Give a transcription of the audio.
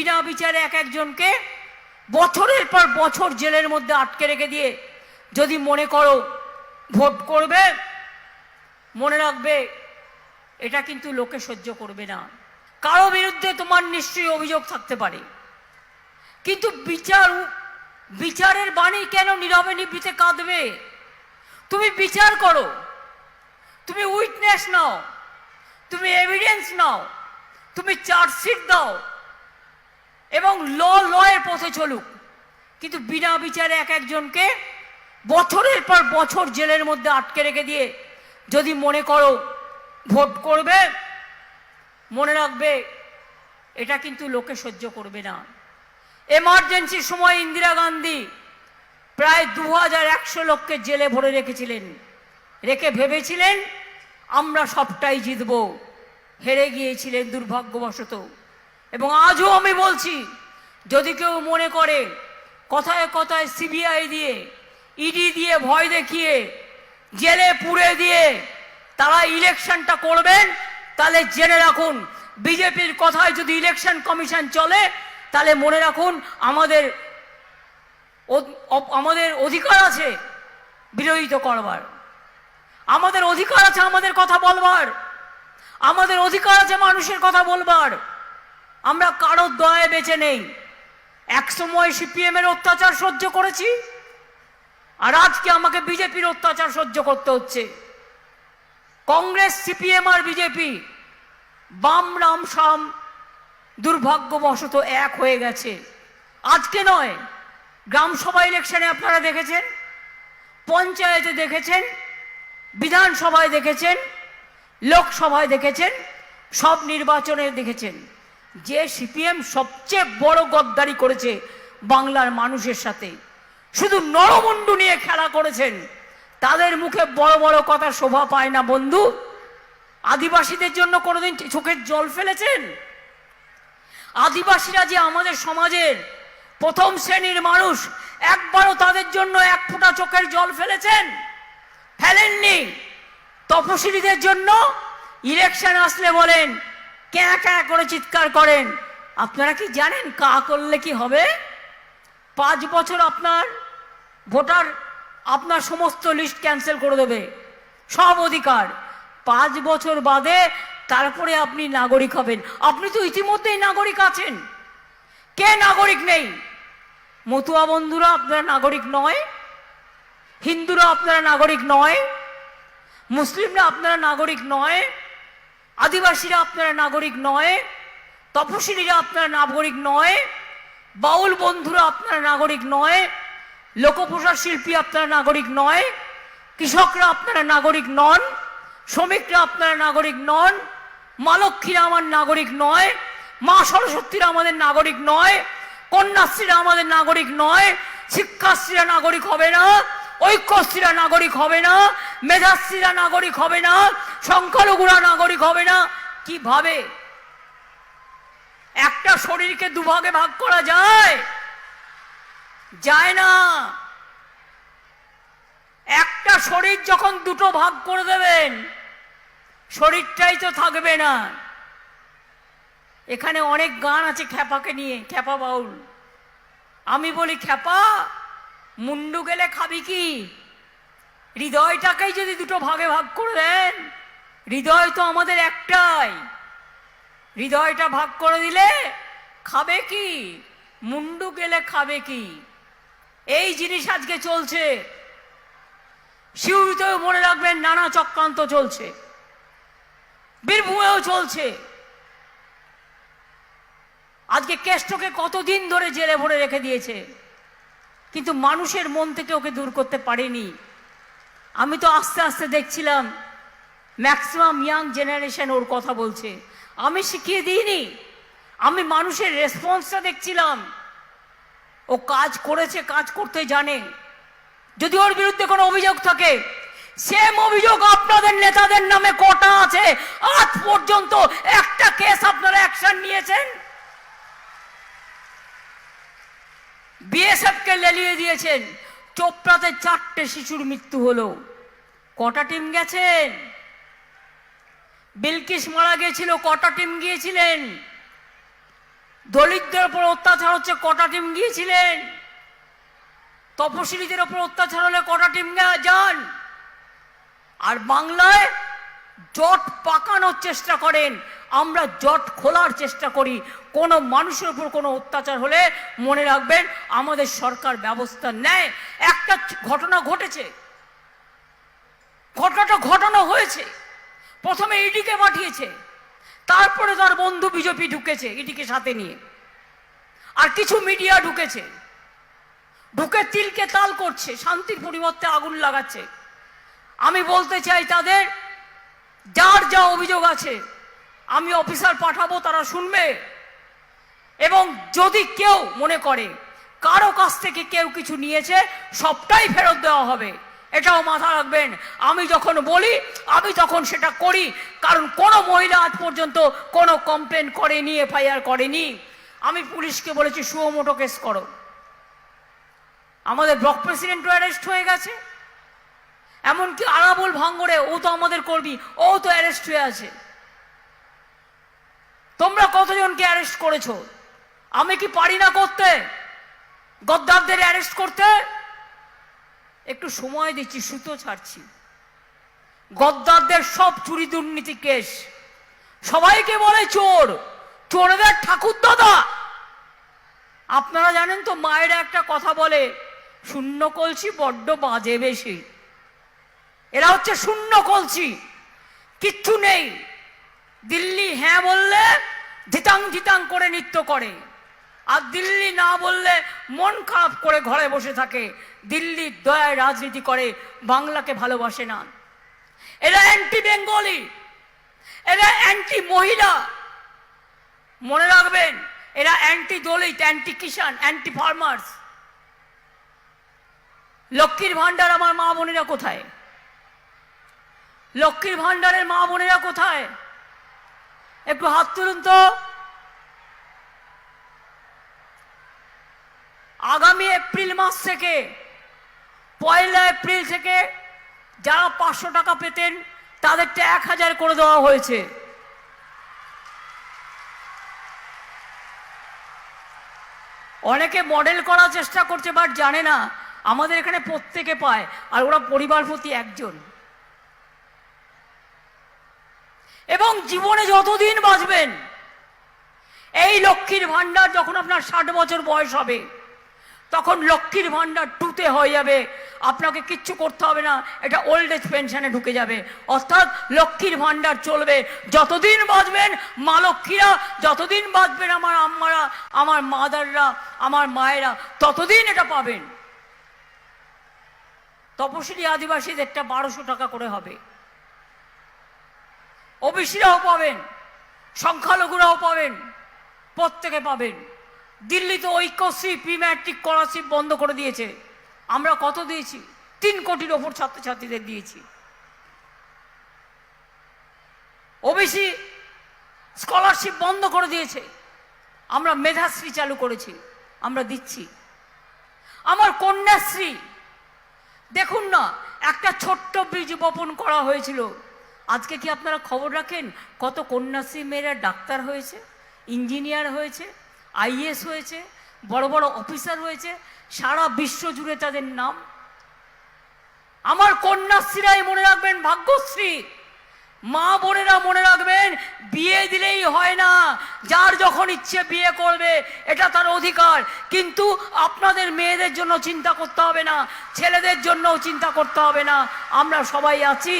বিনা বিচারে এক একজনকে বছরের পর বছর জেলের মধ্যে আটকে রেখে দিয়ে যদি মনে করো ভোট করবে, মনে রাখবে, এটা কিন্তু লোকে সহ্য করবে না। কারও বিরুদ্ধে তোমার নিশ্চয়ই অভিযোগ থাকতে পারে। কিন্তু বিচার, বিচারের বাণী কেন নীরবে নিবৃতে কাঁদবে? তুমি বিচার করো। তুমি উইটনেস নাও। তুমি এভিডেন্স নাও। তুমি চার্জশিট দাও। এবং ল, লয়ের পথে চলুক। কিন্তু বিনা বিচারে এক একজনকে বছরের পর বছর জেলের মধ্যে আটকে রেখে দিয়ে যদি মনে করো ভোট করবে, মনে রাখবে, এটা কিন্তু লোকে সহ্য করবে না। এমার্জেন্সির সময় ইন্দিরা গান্ধী প্রায় দু হাজার একশো লোককে জেলে ভরে রেখেছিলেন। রেখে ভেবেছিলেন, আমরা সবটাই জিতব। হেরে গিয়েছিলেন দুর্ভাগ্যবশত। এবং আজও আমি বলছি, যদি কেউ মনে করে কথায় কথায় সিবিআই দিয়ে ইডি দিয়ে ভয় দেখিয়ে, জেলে পুড়ে দিয়ে তারা ইলেকশনটা করবেন, তাহলে জেনে রাখুন, বিজেপির কথায় যদি ইলেকশন কমিশন চলে, তাহলে মনে রাখুন আমাদের আমাদের অধিকার আছে বিরোধিত করবার। আমাদের অধিকার আছে আমাদের কথা বলবার। আমাদের অধিকার আছে মানুষের কথা বলবার। আমরা কারোর দয়ে বেঁচে নেই। এক সময় সিপিএম এর অত্যাচার সহ্য করেছি, আর আজকে আমাকে বিজেপির অত্যাচার সহ্য করতে হচ্ছে। কংগ্রেস, সিপিএম আর বিজেপি বাম রাম সাম দুর্ভাগ্যবশত এক হয়ে গেছে। আজকে নয়, গ্রাম সভা ইলেকশনে আপনারা দেখেছেন, পঞ্চায়েতে দেখেছেন, বিধানসভায় দেখেছেন, লোকসভায় দেখেছেন, সব নির্বাচনে দেখেছেন। যে সিপিএম সবচেয়ে বড় গদ্দারি করেছে বাংলার মানুষের সাথে। শুধু নরমুন্ডু নিয়ে খেলা করেছেন। তাদের মুখে বড় বড় কথা শোভা পায় না বন্ধু। আদিবাসীদের জন্য কোনোদিন চোখের জল ফেলেছেন? আদিবাসীরা যে আমাদের সমাজের প্রথম শ্রেণির মানুষ, একবারও তাদের জন্য এক ফোঁটা চোখের জল ফেলেছেন? ফেলেননি। তপশিলীদের জন্য ইলেকশন আসলে বলেন ক্যাঁ ক্যাঁ করে চিৎকার করেন? আপনারা কি জানেন কা করলে কি হবে? পাঁচ বছর আপনার ভোটার আপনার সমস্ত লিস্ট ক্যান্সেল করে দেবে। সব অধিকার। পাঁচ বছর বাদে তারপরে আপনি নাগরিক হবেন। আপনি তো ইতিমধ্যেই নাগরিক আছেন। কে নাগরিক নেই? মতুয়া বন্ধুরা আপনারা নাগরিক নয়। হিন্দুরা আপনারা নাগরিক নয়। মুসলিমরা আপনারা নাগরিক নয়। আদিবাসীরা আপনারা নাগরিক নয়, তপশিলীরা আপনারা নাগরিক নয়, বাউল বন্ধুরা আপনারা নাগরিক নয়, লোকপ্রসার শিল্পী আপনারা নাগরিক নয়, কৃষকরা আপনারা নাগরিক নন, শ্রমিকরা আপনারা নাগরিক নন, মা লক্ষ্মীরা আমার নাগরিক নয়, মা সরস্বতীরা আমাদের নাগরিক নয়, কন্যাশ্রীরা আমাদের নাগরিক নয়, শিক্ষাশ্রীরা নাগরিক হবে না, ঐক্যশ্রীরা নাগরিক হবে না, মেধাশ্রীরা নাগরিক হবে না সংখ্যালঘুরা নাগরিক হবে না। কীভাবে একটা শরীরকে দুভাগে ভাগ করা যায়? যায় না। একটা শরীর যখন দুটো ভাগ করে দেবেন, শরীরটাই তো থাকবে না। এখানে অনেক গান আছে খ্যাপাকে নিয়ে, খ্যাপা বাউল। আমি বলি, খ্যাপা, মুন্ডু গেলে খাবি কি? হৃদয়টাকেই যদি দুটো ভাগে ভাগ করে দেন হৃদয় তো আমাদের একটাই। হৃদয়টা ভাগ করে দিলে খাবে কি? মুন্ডু গেলে খাবে কি? এই জিনিস আজকে চলছে। শিউরিতেও মনে রাখবেন নানা চক্রান্ত চলছে। বীরভূমেও চলছে। আজকে কেষ্টকে কতদিন ধরে জেলে ভরে রেখে দিয়েছে? কিন্তু মানুষের মন থেকে ওকে দূর করতে পারেনি। আমি তো আস্তে আস্তে দেখছিলাম। ম্যাক্সিমাম ইয়াং জেনারেশন ওর কথা বলছে। আমি শিখিয়ে দিইনি। আমি মানুষের রেসপন্সটা দেখছিলাম। ও কাজ করেছে, কাজ করতে জানে। যদি ওর বিরুদ্ধে কোনো অভিযোগ থাকে সেম অভিযোগ আপনাদের নেতাদের নামে কটা আছে? আজ পর্যন্ত একটা কেস আপনারা অ্যাকশন নিয়েছেন? বিএসএফ কে লেলিয়ে দিয়েছেন। চোপড়াতে চারটে শিশুর মৃত্যু হলো। কটা টিম গেছেন? বিলকিস মারা গেছিল কটা টিম গিয়েছিলেন? দলিতদের উপর অত্যাচার হচ্ছে, কটা টিম গিয়েছিলেন? তপশিলীদের উপর অত্যাচার হলে কটা টিম যান? আর বাংলায় জট পাকানোর চেষ্টা করেন, আমরা জট খোলার চেষ্টা করি। কোনো মানুষের উপর কোনো অত্যাচার হলে মনে রাখবেন, আমাদের সরকার ব্যবস্থা নেয়। একটা ঘটনা ঘটেছে। ঘটনাটা ঘটনা হয়েছে। প্রথমে ইডিকে পাঠিয়েছে। তারপরে তার বন্ধু বিজেপি ঢুকেছে ইডিকে সাথে নিয়ে। আর কিছু মিডিয়া ঢুকেছে। ঢুকে তিলকে তাল করছে, শান্তির পরিবর্তে আগুন লাগাচ্ছে। আমি বলতে চাই তাদের, যার যা অভিযোগ আছে, আমি অফিসার পাঠাবো, তারা শুনবে। এবং যদি কেউ মনে করে, কারও কাছ থেকে কেউ কিছু নিয়েছে, সবটাই ফেরত দেওয়া হবে। এটাও মাথা রাখবেন। আমি যখন বলি, আমি তখন সেটা করি। কারণ কোনো মহিলা আজ পর্যন্ত কোনো কমপ্লেন করেনি এফআইআর করেনি। আমি পুলিশকে বলেছি সুমোটো কেস করো। আমাদের ব্লক প্রেসিডেন্টও অ্যারেস্ট হয়ে গেছে। এমনকি আরাবুল ভাঙ্গরে, ও তো আমাদের কর্মী, ও তো অ্যারেস্ট হয়ে আছে। তোমরা কতজনকে অ্যারেস্ট করেছ? আমি কি পারি না করতে? গদ্দারদের অ্যারেস্ট করতে? একটু সময় দিচ্ছি, সুতো ছাড়ছি। গদ্দারদের সব চুরি দুর্নীতি কেস। সবাইকে বলে চোর, চোরদের ঠাকুর দাদা আপনারা জানেন তো, মায়েরা একটা কথা বলে, শূন্য কলসি বড্ড বাজে বেশি। এরা হচ্ছে শূন্য কলসি, কিচ্ছু নেই। দিল্লি হ্যাঁ বললে ধিতাং ধিতাং করে নৃত্য করে। আর দিল্লি না বললে মন খারাপ করে ঘরে বসে থাকে। দিল্লির দয়ায় রাজনীতি করে, বাংলাকে ভালোবাসে না। এরা অ্যান্টি বেঙ্গলি এরা অ্যান্টি মহিলা। মনে রাখবেন, এরা অ্যান্টি দলিত অ্যান্টি কিষান অ্যান্টি ফার্মার্স লক্ষ্মীর ভান্ডার আমার মা বোনেরা কোথায়? লক্ষ্মীর ভান্ডারের মা বোনেরা কোথায়? একটু হাত তুলুন তো। আগামী এপ্রিল মাস থেকে, পয়লা এপ্রিল থেকে যারা পাঁচশো টাকা পেতেন তাদেরটা এক হাজার করে দেওয়া হয়েছে। অনেকে মডেল করার চেষ্টা করছে, বাট জানে না, আমাদের এখানে প্রত্যেকে পায়, আর ওরা পরিবার প্রতি একজন। এবং জীবনে যতদিন বাঁচবেন, এই লক্ষ্মীর ভান্ডার যখন আপনার ষাট বছর বয়স হবে তখন লক্ষ্মীর ভান্ডার টুতে হয়ে যাবে। আপনাকে কিচ্ছু করতে হবে না, এটা ওল্ড এজ পেনশনে ঢুকে যাবে। অর্থাৎ লক্ষ্মীর ভান্ডার চলবে। যতদিন বাঁচবেন মা লক্ষ্মীরা, যতদিন বাঁচবেন আমার আম্মারা, আমার মাদাররা, আমার মায়েরা, ততদিন এটা পাবেন। তপশিলি আদিবাসীদেরটা বারোশো টাকা করে হবে। ওবিসিরাও পাবেন, সংখ্যালঘুরাও পাবেন, প্রত্যেকে পাবেন। দিল্লিতে ঐক্যশ্রী প্রি ম্যাট্রিক স্কলারশিপ বন্ধ করে দিয়েছে। আমরা কত দিয়েছি? তিন কোটির ওপর ছাত্রছাত্রীদের দিয়েছি। ওবিসি স্কলারশিপ বন্ধ করে দিয়েছে। আমরা মেধাশ্রী চালু করেছি। আমরা দিচ্ছি। আমার কন্যাশ্রী, দেখুন না, একটা ছোট্ট বীজ বপন করা হয়েছিল। আজকে কি আপনারা খবর রাখেন? কত কন্যাশ্রী মেয়েরা ডাক্তার হয়েছে, ইঞ্জিনিয়ার হয়েছে আইএস হয়েছে, বড় বড় অফিসার হয়েছে, সারা বিশ্ব জুড়ে তাদের নাম। আমার কন্যাশ্রীরাই মনে রাখবেন ভাগ্যশ্রী। মা বোনেরা মনে রাখবেন, বিয়ে দিলেই হয় না। যার যখন ইচ্ছে বিয়ে করবে, এটা তার অধিকার। কিন্তু আপনাদের মেয়েদের জন্য চিন্তা করতে হবে না, ছেলেদের জন্যও চিন্তা করতে হবে না। আমরা সবাই আছি।